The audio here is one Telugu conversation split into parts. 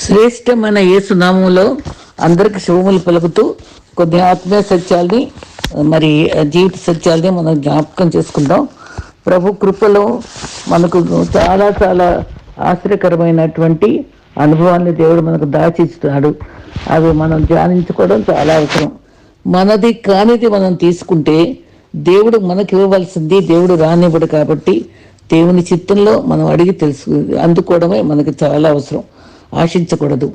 శ్రేష్టమైన యేసునామంలో అందరికి శుభములు పలుకుతూ కొద్ది ఆత్మీయ సత్యాల్ని మరి జీవిత సత్యాల్ని మనం జ్ఞాపకం చేసుకుందాం. ప్రభు కృపలో మనకు చాలా చాలా ఆశ్చర్యకరమైనటువంటి అనుభవాన్ని దేవుడు మనకు దాచిస్తున్నాడు. అవి మనం ధ్యానించుకోవడం చాలా అవసరం. మనది కానిది మనం తీసుకుంటే దేవుడు మనకి ఇవ్వవలసింది దేవుడు రానివ్వడు కాబట్టి దేవుని చిత్తంలో మనం అడిగి తెలుసు అందుకోవడమే మనకి చాలా అవసరం. ఆశించకూడదు.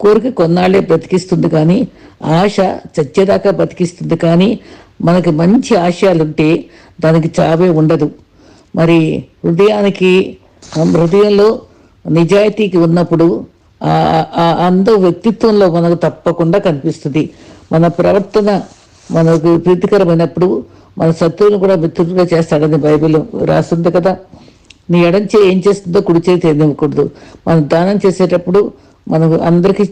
కోరిక కొన్నాళ్ళే బ్రతికిస్తుంది కానీ ఆశ చచ్చేదాకా బ్రతికిస్తుంది కానీ మనకి మంచి ఆశయాలుంటే దానికి చావే ఉండదు. మరి హృదయానికి హృదయంలో నిజాయితీకి ఉన్నప్పుడు ఆ ఆ అందం వ్యక్తిత్వంలో మనకు తప్పకుండా కనిపిస్తుంది. మన ప్రవర్తన మనకు ప్రీతికరమైనప్పుడు మన శత్రువులు కూడా మిత్రులుగా చేస్తాడని బైబిల్ రాస్తుంది కదా. నీ ఎడంచే ఏం చేస్తుందో కుడి చేతి తెలియకూడదు. మనం దానం చేసేటప్పుడు మనకు అందరికీ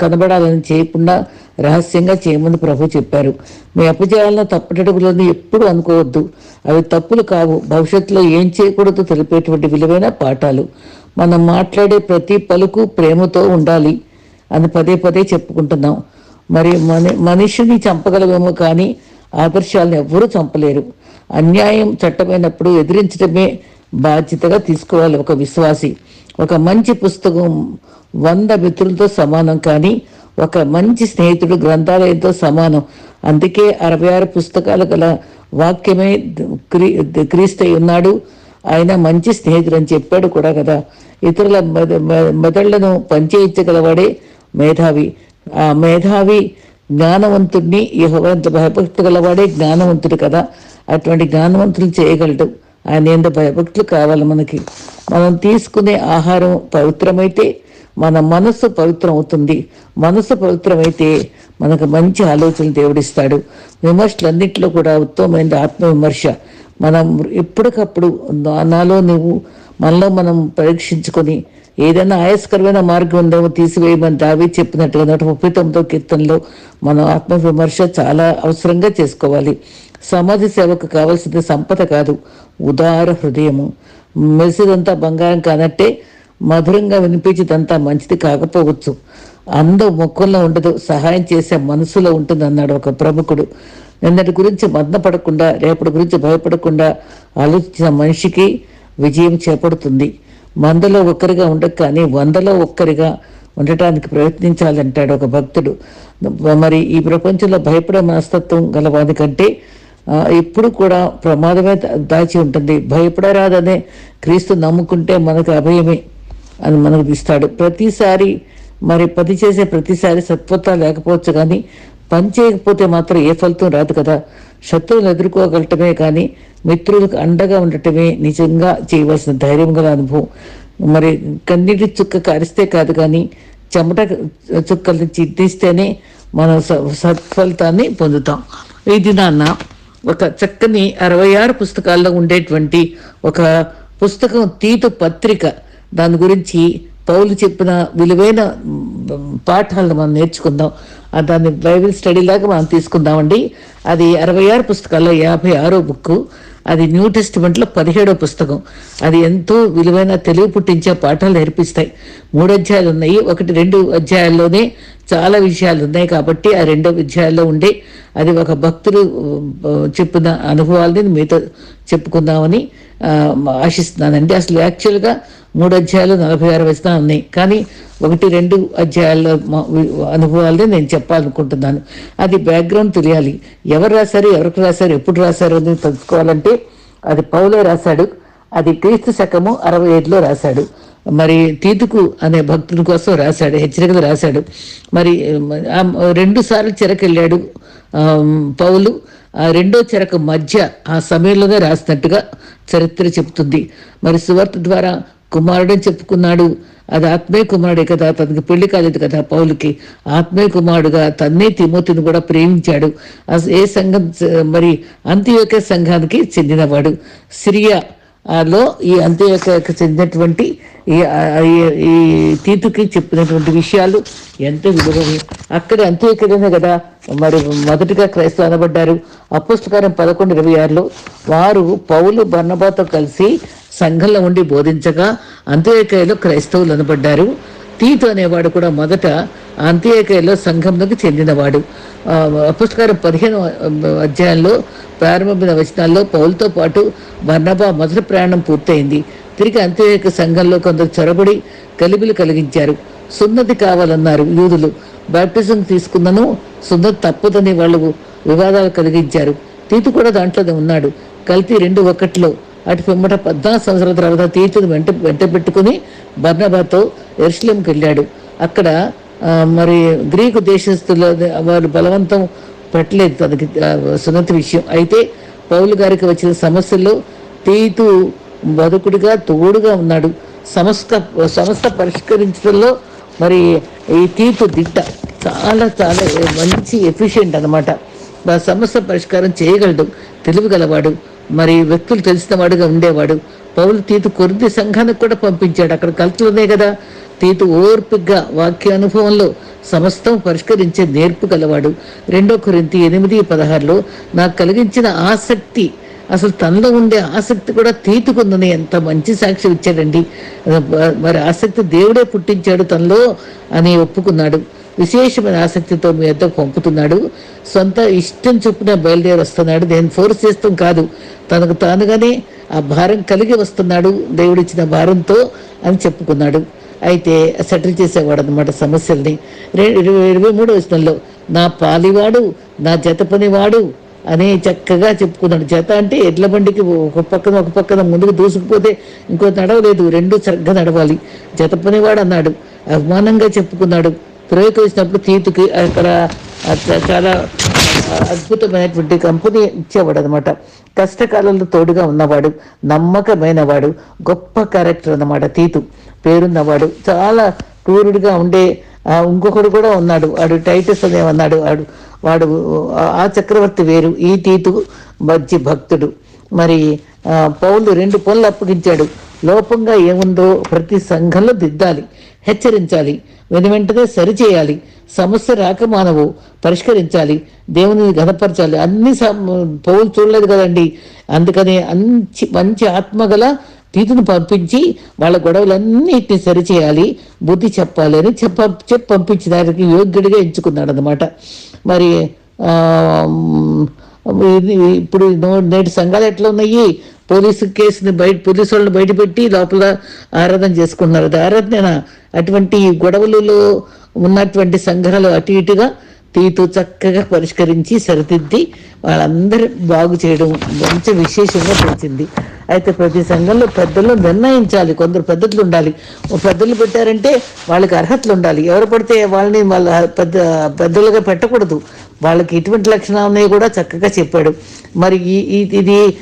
కనబడాలని చేయకుండా రహస్యంగా చేయమని ప్రభు చెప్పారు. మీ అపజయాలను తప్పటడుగులని ఎప్పుడు అనుకోవద్దు. అవి తప్పులు కావు. భవిష్యత్తులో ఏం చేయకూడదో తెలిపేటువంటి విలువైన పాఠాలు. మనం మాట్లాడే ప్రతి పలుకు ప్రేమతో ఉండాలి అని పదే పదే చెప్పుకుంటున్నాం. మరి మన మనిషిని చంపగలమేమో కానీ ఆదర్శాలను ఎవ్వరూ చంపలేరు. అన్యాయం చట్టమైనప్పుడు ఎదిరించడమే బాధ్యతగా తీసుకోవాలి ఒక విశ్వాసి. ఒక మంచి పుస్తకం వంద మిత్రులతో సమానం కానీ ఒక మంచి స్నేహితుడు గ్రంథాలయంతో సమానం. అందుకే అరవై ఆరు పుస్తకాలు గల వాక్యమే క్రీ క్రీస్తై ఉన్నాడు. ఆయన మంచి స్నేహితుడు అని చెప్పాడు కూడా కదా. ఇతరుల మెదళ్ళను పనిచేయించగలవాడే మేధావి. ఆ మేధావి జ్ఞానవంతుడిని యహోవంత భయభక్తి గలవాడే జ్ఞానవంతుడు కదా. అటువంటి జ్ఞానవంతులు చేయగలడు. ఆయన ఎంత భయభక్తులు కావాలి మనకి. మనం తీసుకునే ఆహారం పవిత్రమైతే మన మనస్సు పవిత్రం అవుతుంది మనసు పవిత్రమైతే మనకు మంచి ఆలోచనలు దేవుడిస్తాడు. విమర్శలన్నింటిలో కూడా ఉత్తమమైన ఆత్మవిమర్శ. మనం ఎప్పటికప్పుడు నాలో నువ్వు మనలో మనం పరీక్షించుకొని ఏదైనా ఆయాస్కరమైన మార్గం ఉందేమో తీసివేయమని దావి చెప్పినట్టుగా నూట ముప్పై తొమ్మిదో కీర్తనలో మనం ఆత్మవిమర్శ చాలా అవసరంగా చేసుకోవాలి. సమాజ సేవకు కావాల్సింది సంపద కాదు. ఉదార హృదయము. మెరిసేదంతా బంగారం కానట్టే మధురంగా వినిపించిదంతా మంచిది కాకపోవచ్చు. అందం ముఖంలో ఉండదు సహాయం చేసే మనసులో ఉంటుంది అన్నాడు ఒక ప్రముఖుడు. నిన్నటి గురించి మదనపడకుండా రేపటి గురించి భయపడకుండా ఆలోచించిన మనిషికి విజయం చేపడుతుంది. మందలో ఒక్కరిగా ఉండక కానీ వందలో ఒక్కరిగా ఉండటానికి ప్రయత్నించాలంటాడు ఒక భక్తుడు. మరి ఈ ప్రపంచంలో భయపడే మనస్తత్వం గలవాది కంటే ఎప్పుడు కూడా ప్రమాదమే దాచి ఉంటుంది. భయపడరాదనే క్రీస్తు నమ్ముకుంటే మనకు అభయమే అని మనకు ఇస్తాడు. ప్రతిసారి మరి పని చేసే ప్రతిసారి సత్వత లేకపోవచ్చు కానీ పని చేయకపోతే మాత్రం ఏ ఫలితం రాదు కదా. శత్రువులు ఎదుర్కోగలటమే కానీ మిత్రులకు అండగా ఉండటమే నిజంగా చేయవలసిన ధైర్యం గల అనుభవం. మరి కన్నీటి చుక్క కరిస్తే కాదు కానీ చెమట చుక్కల్ని చింతిస్తేనే మనం స- సత్ఫలితాన్ని పొందుతాం. ఇది నాన్న ఒక చక్కని అరవై ఆరు పుస్తకాల్లో ఉండేటువంటి ఒక పుస్తకం తీతు పత్రిక. దాని గురించి పౌలు చెప్పిన విలువైన పాఠాలను మనం నేర్చుకుందాం. ఆ దాన్ని బైబిల్ స్టడీ లాగా మనం తీసుకుందామండి. అది అరవై ఆరు పుస్తకాల్లో యాభై ఆరో బుక్ అది న్యూ టెస్టిమెంట్లో పదిహేడో పుస్తకం. అది ఎంతో విలువైన తెలివి పుట్టించే పాఠాలు నేర్పిస్తాయి. మూడు అధ్యాయాలు ఉన్నాయి. ఒకటి రెండు అధ్యాయాల్లోనే చాలా విషయాలు ఉన్నాయి కాబట్టి ఆ రెండో అధ్యాయాల్లో ఉండే అది ఒక భక్తులు చెప్పిన అనుభవాలని మీతో చెప్పుకుందామని ఆశిస్తున్నానండి. అసలు యాక్చువల్గా మూడు అధ్యాయాలు నలభై ఆరు వచనాలు ఉన్నాయి. కానీ ఒకటి రెండు అధ్యాయాల అనుభవాలని నేను చెప్పాలనుకుంటున్నాను. అది బ్యాక్గ్రౌండ్ తెలియాలి. ఎవరు రాశారు ఎవరికి రాశారు ఎప్పుడు రాశారు అని తెలుసుకోవాలంటే అది పౌలే రాశాడు. అది క్రీస్తు శకము అరవై ఐదులో రాశాడు. మరి తీతుకు అనే భక్తుని కోసం రాశాడు హెచ్చరికలు రాశాడు. మరి రెండు సార్లు చెరకెళ్ళాడు పౌలు. ఆ రెండో చెరకు మధ్య ఆ సమయంలోనే రాసినట్టుగా చరిత్ర చెప్తుంది మరి సువార్త ద్వారా కుమారుడని చెప్పుకున్నాడు. అది ఆత్మీయ కుమారుడే కదా తనకి పెళ్ళి కాలేదు కదా పౌలుకి. ఆత్మీయ కుమారుడుగా తన్నే తిమోతిని కూడా ప్రేమించాడు. ఏ సంఘం మరి అంత్యోక సంఘానికి చెందినవాడు. సిరియా లో ఈ అంత్యోకకు చెందినటువంటి ఈ ఈ- తీతుకి చెప్పినటువంటి విషయాలు ఎంత విలువని అక్కడ అంత్యోకనే కదా మరి మొదటిగా క్రైస్తవు అనబడ్డారు. అపుస్తకారం పదకొండు ఇరవై ఆరులో వారు పౌలు బర్ణబాతో కలిసి సంఘంలో ఉండి బోధించగా అంత్యోకయలో క్రైస్తవులు అనబడ్డారు. తీతు అనేవాడు కూడా మొదట అంత్యేకలో సంఘంలోకి చెందినవాడు. ఆ, పదిహేను అధ్యాయంలో ప్రారంభమైన వచనాల్లో పౌలతో పాటు బర్నబా మొదటి ప్రయాణం పూర్తయింది. తిరిగి అంత్యక సంఘంలో కొందరు చొరబడి కలిబిలు కలిగించారు. సున్నతి కావాలన్నారు యూదులు. బాప్టిజం తీసుకున్నను సున్నతి తప్పదని వాళ్ళు వివాదాలు కలిగించారు. తీతు కూడా దాంట్లోనే ఉన్నాడు. కల్తీ రెండు ఒకటిలో అటు పిమ్మట పద్నాలుగు సంవత్సరాల తర్వాత తీర్చుని వెంట వెంట పెట్టుకుని బర్నబాతో ఎరుసలేంకి వెళ్ళాడు. అక్కడ మరి గ్రీకు దేశస్తుల వారు బలవంతం పెట్టలేదు తనకి సున్నతి విషయం. అయితే పౌలు గారికి వచ్చిన సమస్యల్లో తీతు బతుకుడిగా తోడుగా ఉన్నాడు. సమస్త సమస్త పరిష్కరించడంలో మరి ఈ తీతు దిట్ట చాలా చాలా మంచి ఎఫిషియెంట్ అనమాట సమస్య పరిష్కారం చేయగలడు తెలివి గలవాడు. మరి వ్యక్తులు తెలిసిన వాడుగా ఉండేవాడు. పౌలు తీతు కొద్ది సంఘానికి కూడా పంపించాడు. అక్కడ కలుతున్నాయి కదా. తీతు ఓర్పిగ్గా వాక్య అనుభవంలో సమస్తం పరిష్కరించే నేర్పు గలవాడు. రెండో కొరింతి ఎనిమిది పదహారులో నాకు కలిగించిన ఆసక్తి అసలు తనలో ఉండే ఆసక్తి కూడా తీతుకుందని ఎంత మంచి సాక్షి ఇచ్చాడండి. మరి ఆసక్తి దేవుడే పుట్టించాడు తనలో అని ఒప్పుకున్నాడు. విశేషమైన ఆసక్తితో మీ వద్ద పంపుతున్నాడు. సొంత ఇష్టం చొప్పున బయలుదేరి వస్తున్నాడు. నేను ఫోర్స్ చేస్తాం కాదు. తనకు తానుగానే ఆ భారం కలిగి వస్తున్నాడు. దేవుడిచ్చిన భారంతో అని చెప్పుకున్నాడు. అయితే సెటిల్ చేసేవాడు అనమాట సమస్యల్ని ఇరవై ఇరవై మూడో వచనంలో నా పాలివాడు నా జత పనివాడు అని చక్కగా చెప్పుకున్నాడు. జత అంటే ఎడ్ల బండికి ఒక పక్కన ఒక పక్కన ముందుకు దూసుకుపోతే ఇంకో నడవలేదు. రెండు సరిగ్గా నడవాలి. జత పనివాడు అన్నాడు అభిమానంగా చెప్పుకున్నాడు. త్రోయకు వచ్చినప్పుడు తీతుకి అక్కడ అట్లా చాలా అద్భుతమైనటువంటి కంపెనీ ఇచ్చేవాడు అనమాట కష్టకాలంలో తోడుగా ఉన్నవాడు నమ్మకమైనవాడు గొప్ప క్యారెక్టర్ అన్నమాట తీతు. పేరున్నవాడు చాలా క్రూరుడిగా ఉండే ఇంకొకడు కూడా ఉన్నాడు. వాడు టైటస్ అనేవన్నాడు వాడు వాడు ఆ- చక్రవర్తి వేరు ఈ తీతు మధ్య భక్తుడు. మరి పౌలు రెండు పనులు అప్పగించాడు. లోపంగా ఏముందో ప్రతి సంఘంలో దిద్దాలి. హెచ్చరించాలి. వెను వెంటనే సరిచేయాలి సమస్య రాక మానవు పరిష్కరించాలి. దేవుని ఘనపరచాలి. అన్ని సం- పౌలు చూడలేదు కదండి. అందుకని మంచి మంచి ఆత్మగల తీతును పంపించి వాళ్ళ గొడవలన్నిటిని సరిచేయాలి బుద్ధి చెప్పాలి అని చెప్ప చెప్పి పంపించి దానికి యోగ్యుడిగా ఎంచుకున్నాడు అనమాట మరి ఇప్పుడు నేటి సంఘాలు ఎట్లా ఉన్నాయి? పోలీసు కేసుని బయట పోలీసు వాళ్ళని బయట పెట్టి లోపల ఆరాధన చేసుకున్నారు అది ఆరాధన అటువంటి గొడవలలో ఉన్నటువంటి సంఘాలు అటు ఇటుగా తీతూ చక్కగా పరిష్కరించి సరిదిద్ది వాళ్ళందరూ బాగు చేయడం మంచి విశేషంగా తెలిసింది. అయితే ప్రతి సంఘంలో పెద్దలు నిర్ణయించాలి. కొందరు పెద్దలు ఉండాలి. పెద్దలు పెట్టారంటే వాళ్ళకి అర్హతలు ఉండాలి. ఎవరు పడితే వాళ్ళని వాళ్ళ పెద్ద పెద్దలుగా పెట్టకూడదు. వాళ్ళకి ఎటువంటి లక్షణాలు ఉన్నాయో కూడా చక్కగా చెప్పాడు. మరి ఈ ఇది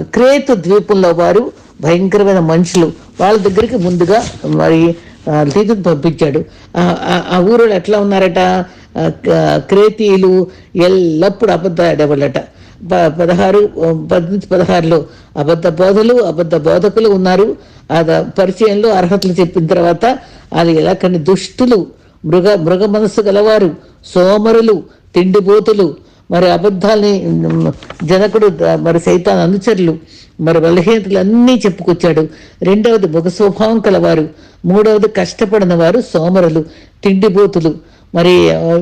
క్రేతు ద్వీపంలో వారు భయంకరమైన మనుషులు. వాళ్ళ దగ్గరికి ముందుగా మరి ఆ, తీతుని పంపించాడు. ఆ, ఊరు ఎట్లా ఉన్నారట? క్రేతీయులు ఎల్లప్పుడూ అబద్ధ ఆడేవాళ్ళట ప- పదహారు పద్దెనిమిది పదహారులో అబద్ధ బోధలు అబద్ధ బోధకులు ఉన్నారు. ఆ పరిచయంలో అర్హతలు చెప్పిన తర్వాత అది ఎలా కానీ దుష్టులు మృగ మృగ మనస్సు గలవారు సోమరులు తిండిపోతులు మరి అబద్ధాల్ని జనకుడు మరి సైతాన్ అనుచరులు మరి బలహీనతలు అన్నీ చెప్పుకొచ్చాడు. రెండవది ముఖ స్వభావం కలవారు. మూడవది కష్టపడిన వారు సోమరులు తిండిపోతులు మరి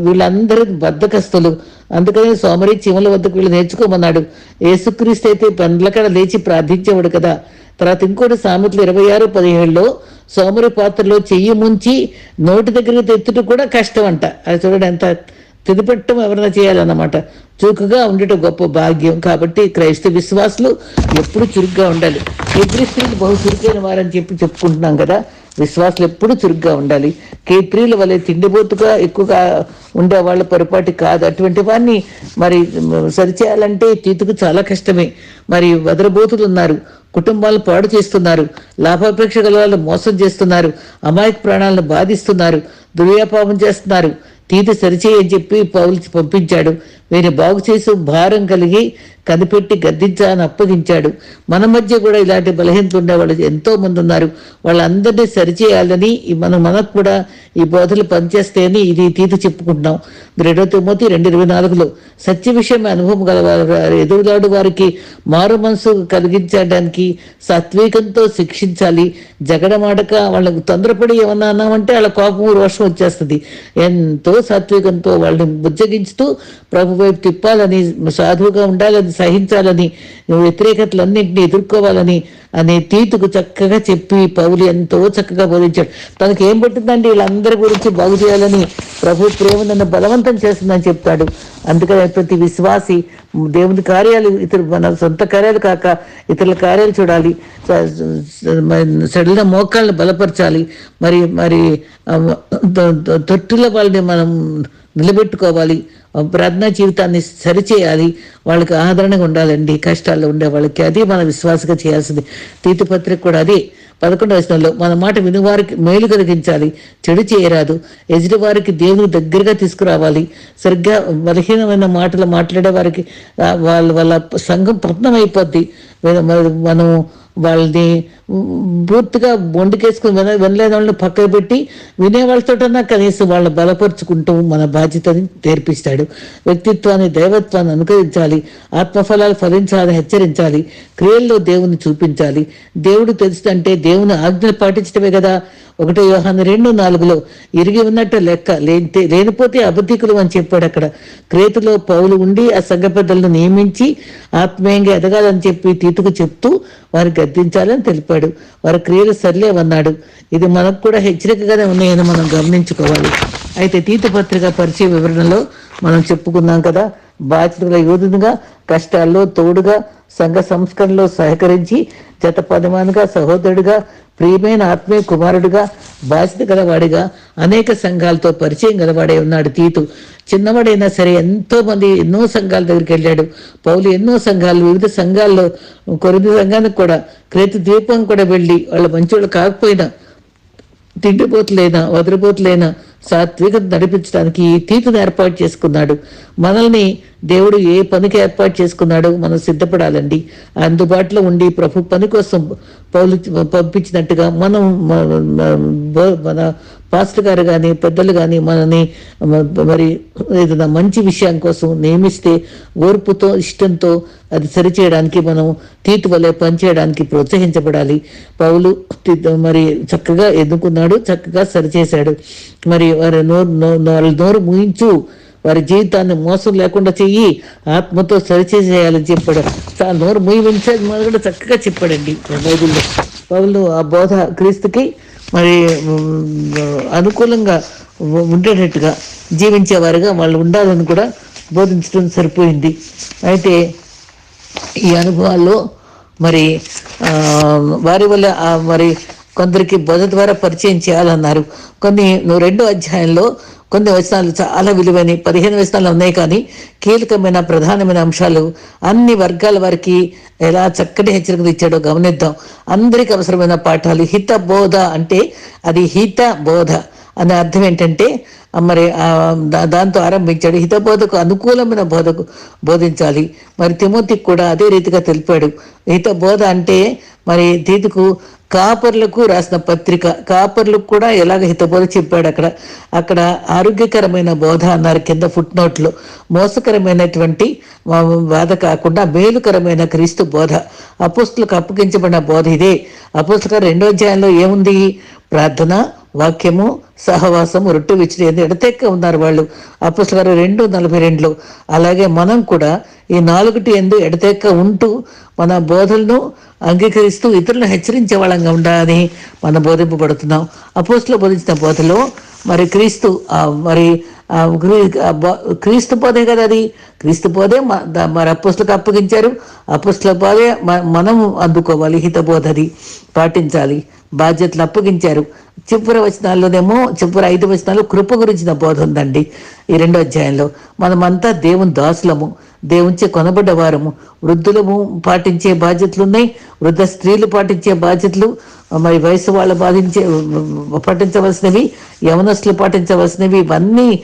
వీళ్ళందరూ బద్దకస్తులు అందుకని సోమరి చిమల వద్దకు వీళ్ళు నేర్చుకోమన్నాడు. యేసుక్రీస్తు అయితే పండ్లకడ లేచి ప్రార్థించేవాడు కదా. తర్వాత ఇంకోటి సామెతలు ఇరవై ఆరు పదిహేడులో సోమరి పాత్రలో చెయ్యి ముంచి నోటి దగ్గరికి తెత్తుట కూడా కష్టం అంట అది చూడండి ఎంత తిదిపెట్టడం ఎవరైనా చేయాలన్నమాట. చురుకుగా ఉండటం గొప్ప భాగ్యం. కాబట్టి క్రైస్తవ విశ్వాసులు ఎప్పుడు చురుగ్గా ఉండాలి. ఎప్పుడు స్త్రీలు బహు చురుకైన వారని చెప్పి చెప్పుకుంటున్నాం కదా. విశ్వాసులు ఎప్పుడు చురుగ్గా ఉండాలి. కేత్రీల వలె తిండిబోతుగా ఎక్కువగా ఉండే వాళ్ళ పొరపాటు కాదు. అటువంటి వారిని మరి సరిచేయాలంటే తీతుకు చాలా కష్టమే. మరి వదరబోతులు ఉన్నారు కుటుంబాలు పాడు చేస్తున్నారు. లాభాపేక్ష గల వాళ్ళు మోసం చేస్తున్నారు. అమాయక ప్రాణాలను బాధిస్తున్నారు. దుర్వ్యాపారం చేస్తున్నారు. తీత సరిచేయని చెప్పి పౌలు పంపించాడు. వీరిని బాగు చేసి భారం కలిగి కనిపెట్టి గద్దించాలని అప్పగించాడు. మన మధ్య కూడా ఇలాంటి బలహీనత ఉండే వాళ్ళు ఎంతో మంది ఉన్నారు. వాళ్ళందరినీ సరిచేయాలని మనం మనకు కూడా ఈ బోధలు పనిచేస్తాయని ఇది తీతి చెప్పుకుంటున్నాం. రెండో తిమ్మతి రెండు ఇరవై నాలుగులో సత్య విషయం అనుభవం గల ఎదురుదాడు వారికి మారు మనసు కలిగించడానికి సాత్వికంతో శిక్షించాలి. జగడమాడక వాళ్ళకు తొందరపడి ఏమన్నా అన్నామంటే వాళ్ళ కోపం రోషం వచ్చేస్తుంది. ఎంతో సాత్వికంతో వాళ్ళని బుజ్జగించుతూ ప్రభు వైపు తిప్పాలని సాధువుగా ఉండాలని సహించాలని వ్యతిరేకతలన్నింటినీ ఎదుర్కోవాలని అనే తీతుకు చక్కగా చెప్పి పౌలు ఎంతో చక్కగా బోధించాడు. తనకి ఏం పట్టిందండి వీళ్ళందరి గురించి బాగు చేయాలని ప్రభు ప్రేమ నన్ను బలవంతం చేస్తుందని చెప్తాడు. అందుకని ప్రతి విశ్వాసి దేవుని కార్యాలు ఇతరు మన సొంత కార్యాలు కాక ఇతరుల కార్యాలు చూడాలి. స- మోకాలను సడలిన బలపరచాలి. మరి మరి తొట్టుల వాళ్ళని మనం నిలబెట్టుకోవాలి. ప్రార్థన ప్రార్థనా జీవితాన్ని సరిచేయాలి. వాళ్ళకి ఆదరణగా ఉండాలండి. కష్టాల్లో ఉండే వాళ్ళకి అది మన విశ్వాసగా చేయాల్సింది. తీతు కూడా అదే. పదకొండవ వచనంలో మన మాట వినువారికి మేలు కలిగించాలి. చెడు చేయరాదు. ఎదుటి వారికి దేవుని దగ్గరగా తీసుకురావాలి. సరిగ్గా బలహీనమైన మాటలు మాట్లాడే వారికి వాళ్ళ వాళ్ళ సంఘం పతనం అయిపోద్ది మనం వాళ్ళని పూర్తిగా బొండుకేసుకుని విన వినలేని వాళ్ళని పక్కకు పెట్టి వినే వాళ్ళతోటన్నా కనీసం వాళ్ళని బలపరుచుకుంటూ మన బాధ్యతని నేర్పిస్తాడు. వ్యక్తిత్వాన్ని దైవత్వాన్ని అనుకరించాలి. ఆత్మఫలాలు ఫలించాలని హెచ్చరించాలి. క్రియల్లో దేవుని చూపించాలి. దేవుడు తెలుస్తుంటే దేవుని ఆజ్ఞలు పాటించడమే కదా. ఒకటో వ్యూహాన్ని రెండు నాలుగులో ఇరిగి ఉన్నట్టు లెక్క లేనితే లేనిపోతే అబద్ధికులు అని చెప్పాడు అక్కడ. క్రేతులో పౌలు ఉండి ఆ సంఘ పెద్దలను నియమించి ఆత్మీయంగా ఎదగాలని చెప్పి తీతుకు చెప్తూ వారిని గద్దించాలని తెలిపాడు. వారి క్రియలు సర్లేవన్నాడు ఇది మనకు కూడా హెచ్చరికగానే ఉన్నాయని మనం గమనించుకోవాలి. అయితే తీతు పత్రిక పరిచయ వివరణలో మనం చెప్పుకున్నాం కదా బాధ్యతల యోధునిగా కష్టాల్లో తోడుగా సంఘ సంస్కరణలో సహకరించి జత పదమానుగా సహోదరుడిగా ప్రియమైన ఆత్మీయ కుమారుడిగా బాధ్యత గలవాడిగా అనేక సంఘాలతో పరిచయం గలవాడే ఉన్నాడు తీతు. చిన్నవాడైనా సరే ఎంతో మంది ఎన్నో సంఘాల దగ్గరికి వెళ్ళాడు. పౌలు ఎన్నో సంఘాలు వివిధ సంఘాల్లో కొరిది సంఘానికి కూడా క్రేతు ద్వీపం కూడా వెళ్ళి వాళ్ళ మంచోళ్ళు కాకపోయినా తిండిపోతులైనా వదిలిపోతులైనా సాత్వికత నడిపించడానికి ఈ తీతును ఏర్పాటు చేసుకున్నాడు. మనల్ని దేవుడు ఏ పనికి ఏర్పాటు చేసుకున్నాడో మనం సిద్ధపడాలండి. అందుబాటులో ఉండి ప్రభు పని కోసం పౌలు పంపించినట్టుగా మనం మన- పాస్టర్ గారు కానీ పెద్దలు కానీ మనని మరి ఏదైనా మంచి విషయం కోసం నియమిస్తే ఓర్పుతో ఇష్టంతో అది సరిచేయడానికి మనం తీతు వలె పనిచేయడానికి ప్రోత్సహించబడాలి. పౌలు మరి చక్కగా ఎన్నుకున్నాడు చక్కగా సరిచేశాడు. మరి వారి నోరు వాళ్ళ నోరు ముయించు. వారి జీవితాన్ని మోసం లేకుండా చెయ్యి. ఆత్మతో సరిచేసేయాలని చెప్పాడు. చా- నోరు ముయించాలి మనం కూడా చక్కగా చెప్పాడండి. బైబిల్లో. పౌలు ఆ బోధ క్రీస్తుకి మరి అనుకూలంగా ఉండేటట్టుగా జీవించేవారుగా వాళ్ళు ఉండాలని కూడా బోధించడం సరిపోయింది. అయితే ఈ అనుభవాల్లో మరి వారి వల్ల మరి కొందరికి బోధ ద్వారా పరిచయం చేయాలన్నారు. కొన్ని నువ్వు రెండో అధ్యాయంలో కొన్ని వచనాలు చాలా విలువైన పదిహేను వచనాలు ఉన్నాయి కానీ కీలకమైన ప్రధానమైన అంశాలు. అన్ని వర్గాల వారికి ఎలా చక్కటి హెచ్చరికలు ఇచ్చాడో గమనిద్దాం. అందరికి అవసరమైన పాఠాలు. హిత బోధ అంటే అది హిత బోధ అనే అర్థం ఏంటంటే మరి దాంతో ఆరంభించాడు. హితబోధకు అనుకూలమైన బోధకు బోధించాలి. మరి తిమోతికి కూడా అదే రీతిగా తెలిపాడు. హిత బోధ అంటే మరి తీతుకు కాపర్లకు రాసిన పత్రిక కాపర్లకు కూడా ఎలాగ హితబోధ చెప్పాడు అక్కడ. అక్కడ ఆరోగ్యకరమైన బోధ అన్నారు కింద ఫుట్ నోట్లో మోసకరమైనటువంటి బాధ కాకుండా మేలుకరమైన క్రీస్తు బోధ. అపుస్తులకు అప్పగించబడిన బోధ ఇదే. అపుస్తక రెండో అధ్యాయంలో ఏముంది? ప్రార్థన వాక్యము సహవాసము రొట్టె విచ్చిరి ఎడతెక్క ఉన్నారు వాళ్ళు? అపుస్తకాలు రెండు నలభై రెండులో. అలాగే మనం కూడా ఈ నాలుగుటి ఎందు ఎడతెక్క ఉంటూ మన బోధలను అంగీకరిస్తూ ఇతరులను హెచ్చరించే వాళ్ళంగా ఉండాలని మనం బోధింపబడుతున్నాం. అపోస్తులు బోధించిన బోధలో మరి క్రీస్తు మరి క్రీస్తు బోధే కదా అది. క్రీస్తు బోధే మ- ద- మరి అపోస్తులకు అప్పగించారు. అపోస్తుల బోధే మ- మనం అందుకోవాలి. హిత బోధది పాటించాలి. బాధ్యతలు అప్పగించారు. చివరి వచనాల్లోనేమో చివరి ఐదు వచనాలు కృప గురించిన బోధ ఉందండి ఈ రెండో అధ్యాయంలో. మనమంతా దేవుని దాసులము. దేవుంచే కొనబడ్డవారము. వృద్ధులము పాటించే బాధ్యతలున్నాయి. వృద్ధ స్త్రీలు పాటించే బాధ్యతలు మరి వయసు వాళ్ళు బాధించే పాటించవలసినవి యవనస్తులు పాటించవలసినవి ఇవన్నీ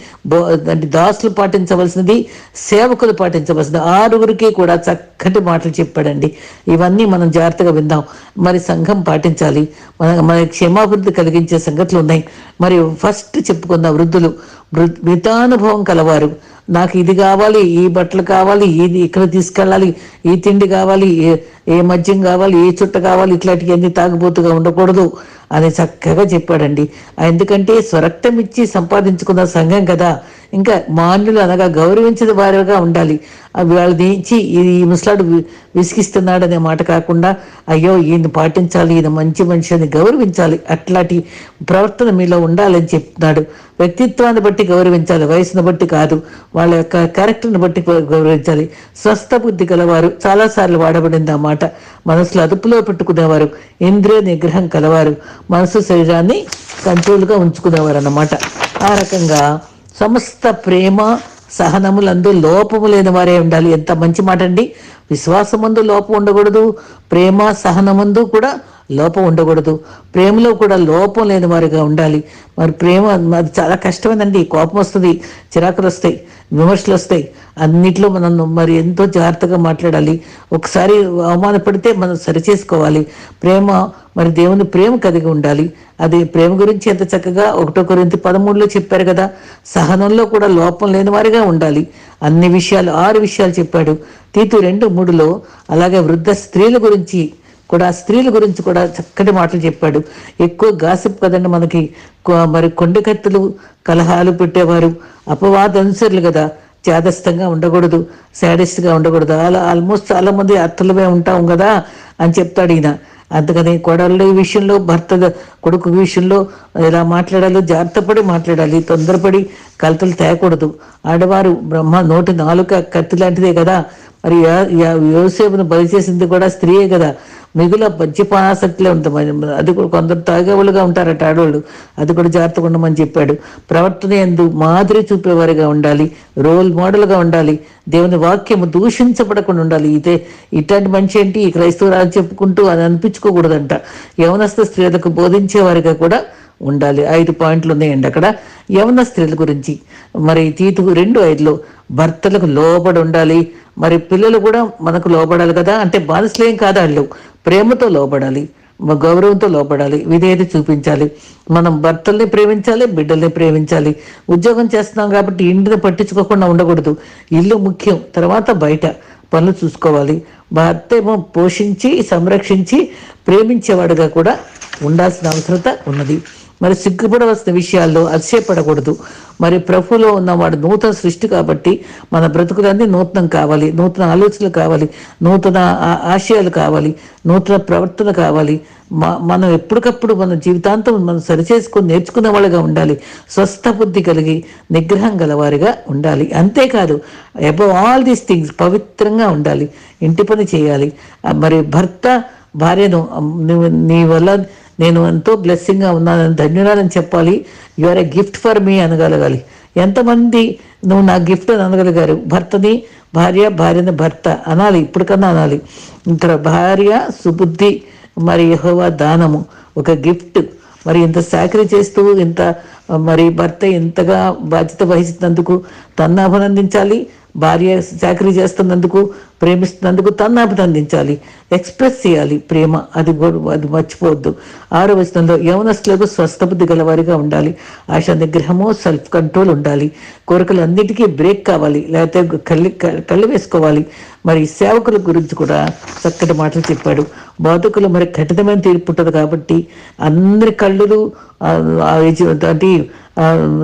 అంటే దాసులు పాటించవలసినది సేవకులు పాటించవలసినది ఆరుగురికి కూడా చక్కటి మాటలు చెప్పాడండి. ఇవన్నీ మనం జాగ్రత్తగా విందాం. మరి సంఘం పాటించాలి. మన మన క్షేమాభివృద్ధి కలిగించే సంగతులు ఉన్నాయి. మరి ఫస్ట్ చెప్పుకున్న వృద్ధులు వృ- మితానుభవం కలవారు. నాకు ఇది కావాలి ఈ బట్టలు కావాలి ఇది ఇక్కడ తీసుకెళ్ళాలి ఈ తిండి కావాలి ఏ ఏ మద్యం కావాలి ఏ చుట్ట కావాలి ఇట్లాంటివన్నీ తాగుబోతుగా ఉండకూడదు అని చక్కగా చెప్పాడండి. ఎందుకంటే స్వరక్తం ఇచ్చి సంపాదించుకున్న సంఘం కదా. ఇంకా మాన్యులు అనగా గౌరవించిన వారిగా ఉండాలి. వాళ్ళు వాళ్ళ దించి ఈ ముసలాడు వి- విసిగిస్తున్నాడు అనే మాట కాకుండా అయ్యో ఈయన పాటించాలి ఈయన మంచి మనిషి అని గౌరవించాలి. అట్లాంటి ప్రవర్తన మీలో ఉండాలని చెప్తున్నాడు. వ్యక్తిత్వాన్ని బట్టి గౌరవించాలి వయసును బట్టి కాదు. వాళ్ళ యొక్క క్యారెక్టర్ని బట్టి గౌరవించాలి. స్వస్థ బుద్ధి గలవారు చాలాసార్లు వాడబడింది ఆ మాట. మనసులో అదుపులో పెట్టుకునేవారు ఇంద్రియ నిగ్రహం కలవారు మనసు శరీరాన్ని కంట్రోల్గా ఉంచుకునేవారు అన్నమాట. ఆ రకంగా సమస్త ప్రేమ సహనములందు లోపము లేని వారే ఉండాలి. ఎంత మంచి మాట అండి విశ్వాసమందు లోపం ఉండకూడదు ప్రేమ సహనమందు కూడా లోపం ఉండకూడదు. ప్రేమలో కూడా లోపం లేని వారిగా ఉండాలి. మరి ప్రేమ అది చాలా కష్టమైందండి. కోపం వస్తుంది చిరాకులు వస్తాయి విమర్శలు వస్తాయి. అన్నిట్లో మనం మరి ఎంతో జాగ్రత్తగా మాట్లాడాలి. ఒకసారి అవమానపడితే మనం సరిచేసుకోవాలి ప్రేమ మరి దేవుని ప్రేమ కలిగి ఉండాలి. అది ప్రేమ గురించి ఎంత చక్కగా ఒకటో కొరింత పదమూడులో చెప్పారు కదా సహనంలో కూడా లోపం లేని వారిగా ఉండాలి. అన్ని విషయాలు ఆరు విషయాలు చెప్పాడు. తీతు రెండు మూడులో అలాగే వృద్ధ స్త్రీల గురించి కూడా స్త్రీల గురించి కూడా చక్కటి మాటలు చెప్పాడు. ఎక్కువ గాసిప్ కదండి మనకి. కొ- మరి కొండకత్తులు కలహాలు పెట్టేవారు. అపవాద అనుసరులు కదా. చేదస్థంగా ఉండకూడదు. శాడిస్ట్గా ఉండకూడదు. అలా ఆల్మోస్ట్ చాలా మంది అర్థలమే ఉంటాం కదా అని చెప్తాడు ఈయన. అందుకని కోడళ్ళ విషయంలో భర్త కొడుకు విషయంలో ఎలా మాట్లాడాలో జాగ్రత్తపడి మాట్లాడాలి. తొందరపడి కలతలు తేకూడదు. ఆడవారు బ్రహ్మ నోటి నాలుక కత్తి లాంటిదే కదా. మరి యా- యా- యోసేపును బలి చేసింది కూడా స్త్రీయే కదా. మిగుల మద్యపానాసక్తిలో ఉంటుంది అది కూడా కొందరు తాగేవాళ్ళుగా ఉంటారట ఆడవాళ్ళు. అది కూడా జాగ్రత్తగా ఉండమని చెప్పాడు. ప్రవర్తన ఎందు మాదిరి చూపేవారిగా ఉండాలి. రోల్ మోడల్గా ఉండాలి. దేవుని వాక్యము దూషించబడకుండా ఉండాలి. ఇదే ఇట్లాంటి మనిషి ఏంటి? ఈ క్రైస్తవురాలు చెప్పుకుంటూ అని అనిపించుకోకూడదంట. యవనస్థ స్త్రీలకు బోధించేవారిగా కూడా ఉండాలి. ఐదు పాయింట్లు ఉన్నాయండి అక్కడ. యవన స్త్రీల గురించి. మరి తీతు రెండు ఐదులో భర్తలకు లోబడి ఉండాలి. మరి పిల్లలు కూడా మనకు లోబడాలి కదా. అంటే బానిసలేం కాదు వాళ్ళు. ప్రేమతో లోబడాలి. గౌరవంతో లోపడాలి విధేయత చూపించాలి. మనం భర్తల్ని ప్రేమించాలి బిడ్డల్ని ప్రేమించాలి. ఉద్యోగం చేస్తున్నాం కాబట్టి ఇంటిని పట్టించుకోకుండా ఉండకూడదు. ఇల్లు ముఖ్యం. తర్వాత బయట పనులు చూసుకోవాలి. భర్త ఏమో పోషించి సంరక్షించి ప్రేమించేవాడుగా కూడా ఉండాల్సిన అవసరత ఉన్నది. మరి సిగ్గుపడవలసిన విషయాల్లో అతిశయపడకూడదు మరి ప్రభులో ఉన్నవాడు నూతన సృష్టి కాబట్టి మన బ్రతుకులన్నీ నూతనం కావాలి నూతన ఆలోచనలు కావాలి నూతన ఆశయాలు కావాలి నూతన ప్రవర్తన కావాలి. మ- మనం ఎప్పటికప్పుడు మన జీవితాంతం మనం సరిచేసుకొని నేర్చుకునే వాళ్ళగా ఉండాలి. స్వస్థ బుద్ధి కలిగి నిగ్రహం గలవారిగా ఉండాలి. అంతేకాదు అబౌవ్ ఆల్ దీస్ థింగ్స్ పవిత్రంగా ఉండాలి. ఇంటి పని చేయాలి. మరి భర్త భార్యను నువ్వు నీ వల్ల నేను ఎంతో బ్లెస్సింగ్గా ఉన్నానని ధన్యురాలని చెప్పాలి. You are a gift for me అనగలగాలి. ఎంతమంది నువ్వు నా గిఫ్ట్ అని అనగలిగారు? భర్తని భార్య భార్యని భర్త అనాలి. ఇప్పటికన్నా అనాలి. ఇంత భార్య సుబుద్ధి మరి యహోవా దానము. ఒక గిఫ్ట్ మరి ఇంత సాకరీ చేస్తూ ఇంత మరి భర్త ఇంతగా బాధ్యత వహిస్తున్నందుకు తన్ను అభినందించాలి భార్య చాకరీ చేస్తున్నందుకు ప్రేమిస్తున్నందుకు తన్ను అభినందించాలి ఎక్స్ప్రెస్ చేయాలి. ప్రేమ అది అది మర్చిపోవద్దు. ఆరో వచనంలో యవనస్తులకు స్వస్థబుద్ధి గలవారిగా ఉండాలి. ఆశ నిగ్రహము సెల్ఫ్ కంట్రోల్ ఉండాలి. కోరికలన్నిటికీ బ్రేక్ కావాలి. లేకపోతే కళ్ళు కళ్ళు వేసుకోవాలి. మరి సేవకుల గురించి కూడా చక్కటి మాటలు చెప్పాడు. బాధకులు మరి కఠినమైన తీర్పు ఉంటుంది కాబట్టి అందరి కళ్ళులు అంటే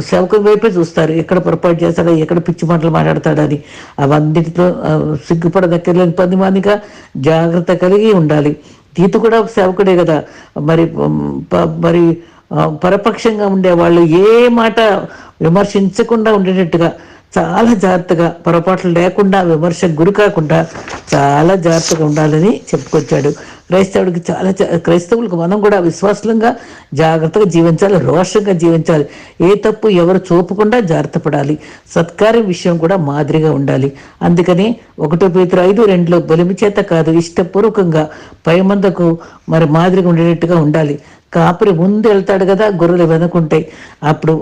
సేవకుల వైపే చూస్తారు. ఎక్కడ పొరపాటు చేస్తాడో ఎక్కడ పిచ్చి మాటలు మాట్లాడతాడని అవన్నిటితో ఆ, సిగ్గుపడదక్కర్లేని పది మందిగా జాగ్రత్త కలిగి ఉండాలి. తీతు కూడా సేవకుడే కదా. మరి ప- మరి పరపక్షంగా ఉండే వాళ్ళు ఏ మాట విమర్శించకుండా ఉండేటట్టుగా చాలా జాగ్రత్తగా పొరపాట్లు లేకుండా విమర్శకు గురి కాకుండా చాలా జాగ్రత్తగా ఉండాలని చెప్పుకొచ్చాడు. క్రైస్తవుడికి చాలా క్రైస్తవులకు మనం కూడా విశ్వాసంగా జాగ్రత్తగా జీవించాలి రోషంగా జీవించాలి. ఏ తప్పు ఎవరు చూపకుండా జాగ్రత్త పడాలి. సత్కార్యం విషయం కూడా మాదిరిగా ఉండాలి. అందుకని ఒకటో పేతురు ఐదు రెండులో బలిమి చేత కాదు ఇష్టపూర్వకంగా పై మందకు మరి మాదిరిగా ఉండేటట్టుగా ఉండాలి. కాపరి ముందు వెళ్తాడు కదా గొర్రెలు వెనుకుంటాయి అప్పుడు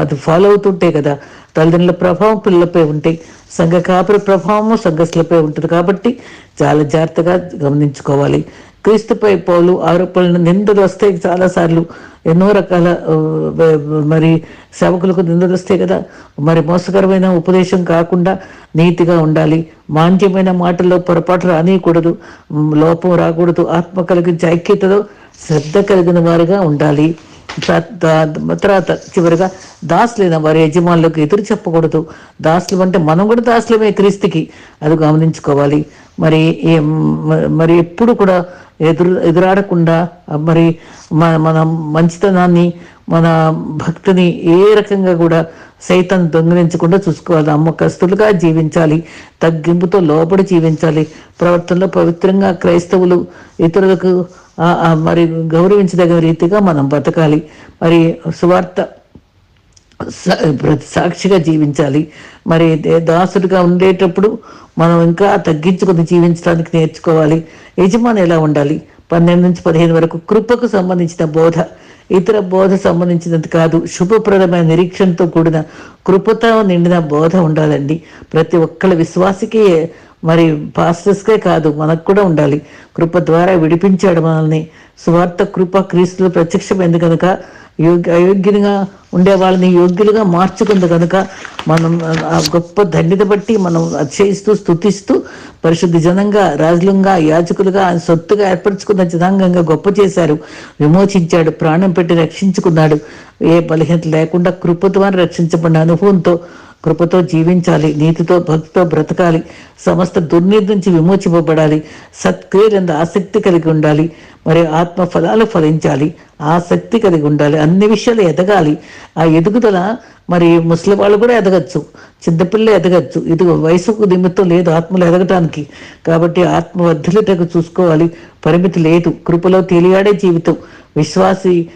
అది ఫాలో అవుతుంటాయి కదా తల్లిదండ్రుల ప్రభావం పిల్లలపై ఉంటాయి సంఘ కాపరి ప్రభావము సంఘస్థులపై ఉంటుంది కాబట్టి చాలా జాగ్రత్తగా గమనించుకోవాలి. క్రీస్తుపై పౌలు ఆరోపణలు నిందలు వస్తాయి చాలాసార్లు. ఎన్నో రకాల మరి సేవకులకు నిందలు వస్తాయి కదా. మరి మోసకరమైన ఉపదేశం కాకుండా నీతిగా ఉండాలి. మాంద్యమైన మాటల్లో పొరపాటు రానియకూడదు. లోపం రాకూడదు. ఆత్మ కలిగించే ఐక్యతలో శ్రద్ధ కలిగిన వారుగా ఉండాలి. తర్వాత చివరిగా దాసులైన వారి యజమానులకు ఎదురు చెప్పకూడదు. దాసులు అంటే మనం కూడా దాసులమే క్రీస్తుకి. అది గమనించుకోవాలి. మరి మరి ఎప్పుడు కూడా ఎదురు ఎదురాడకుండా మరి మన మన మంచితనాన్ని మన భక్తిని ఏ రకంగా కూడా సైతం దొంగిలించకుండా చూసుకోవాలి. అమ్మకస్తులుగా జీవించాలి. తగ్గింపుతో లోపడి జీవించాలి. ప్రవర్తనలో పవిత్రంగా క్రైస్తవులు ఇతరులకు మరి గౌరవించదగిన రీతిగా మనం బతకాలి. మరి సువార్త సాక్షిగా జీవించాలి. మరి దాసుడిగా ఉండేటప్పుడు మనం ఇంకా తగ్గించుకుని జీవించడానికి నేర్చుకోవాలి. యజమాని ఎలా ఉండాలి? పన్నెండు నుంచి పదిహేను వరకు కృపకు సంబంధించిన బోధ. ఇతర బోధ సంబంధించినది కాదు శుభప్రదమైన నిరీక్షణతో కూడిన కృపతో నిండిన బోధ ఉండాలండి. ప్రతి ఒక్కళ్ళ విశ్వాసికి మరి పాస్టర్స్కే కాదు మనకు కూడా ఉండాలి. కృప ద్వారా విడిపించాడు మనల్ని. స్వార్థ కృప క్రీస్తులు ప్రత్యక్షమైంది కనుక యోగ్య అయోగ్యంగా ఉండే వాళ్ళని యోగ్యులుగా మార్చుకుంది కనుక మనం ఆ గొప్ప ధన్యత బట్టి మనం అతిశయిస్తూ స్థుతిస్తూ పరిశుద్ధ జనంగా రాజులంగా యాజకులుగా సొత్తుగా ఏర్పరచుకున్న జనాంగంగా గొప్ప చేశారు. విమోచించాడు ప్రాణం పెట్టి రక్షించుకున్నాడు. ఏ బలహీనత లేకుండా కృపత్వాన్ని రక్షించబడిన అనుభవంతో కృపతో జీవించాలి నీతితో భక్తితో బ్రతకాలి సమస్త దుర్నీతి నుంచి విమోచింపబడాలి సత్క్రియలందు ఆసక్తి కలిగి ఉండాలి మరి ఆత్మ ఫలాలు ఫలించాలి ఆసక్తి కలిగి ఉండాలి అన్ని విషయాలు ఎదగాలి. ఆ ఎదుగుదల మరి ముసలి వాళ్ళు కూడా ఎదగచ్చు చిన్నపిల్ల ఎదగచ్చు. ఇది వయసుకు నిమిత్తం లేదు ఆత్మలు ఎదగటానికి. కాబట్టి ఆత్మ వర్ధిలటకు చూసుకోవాలి పరిమితి లేదు. కృపలో తెలియాడే జీవితం. విశ్వాసి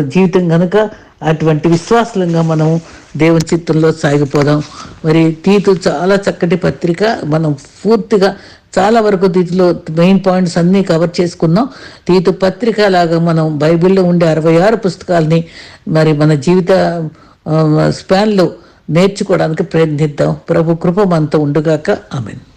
జీవితం కనుక అటువంటి విశ్వాసంగా మనం దేవుని చిత్తంలో సాగిపోదాం. మరి తీతు చాలా చక్కటి పత్రిక. మనం పూర్తిగా చాలా వరకు తీతిలో మెయిన్ పాయింట్స్ అన్నీ కవర్ చేసుకున్నాం. తీతు పత్రిక లాగా మనం బైబిల్లో ఉండే అరవై ఆరు పుస్తకాలని మరి మన జీవిత స్పాన్లో నేర్చుకోవడానికి ప్రయత్నిద్దాం. ప్రభు కృప మనతో ఉండుగాక. ఆమెను.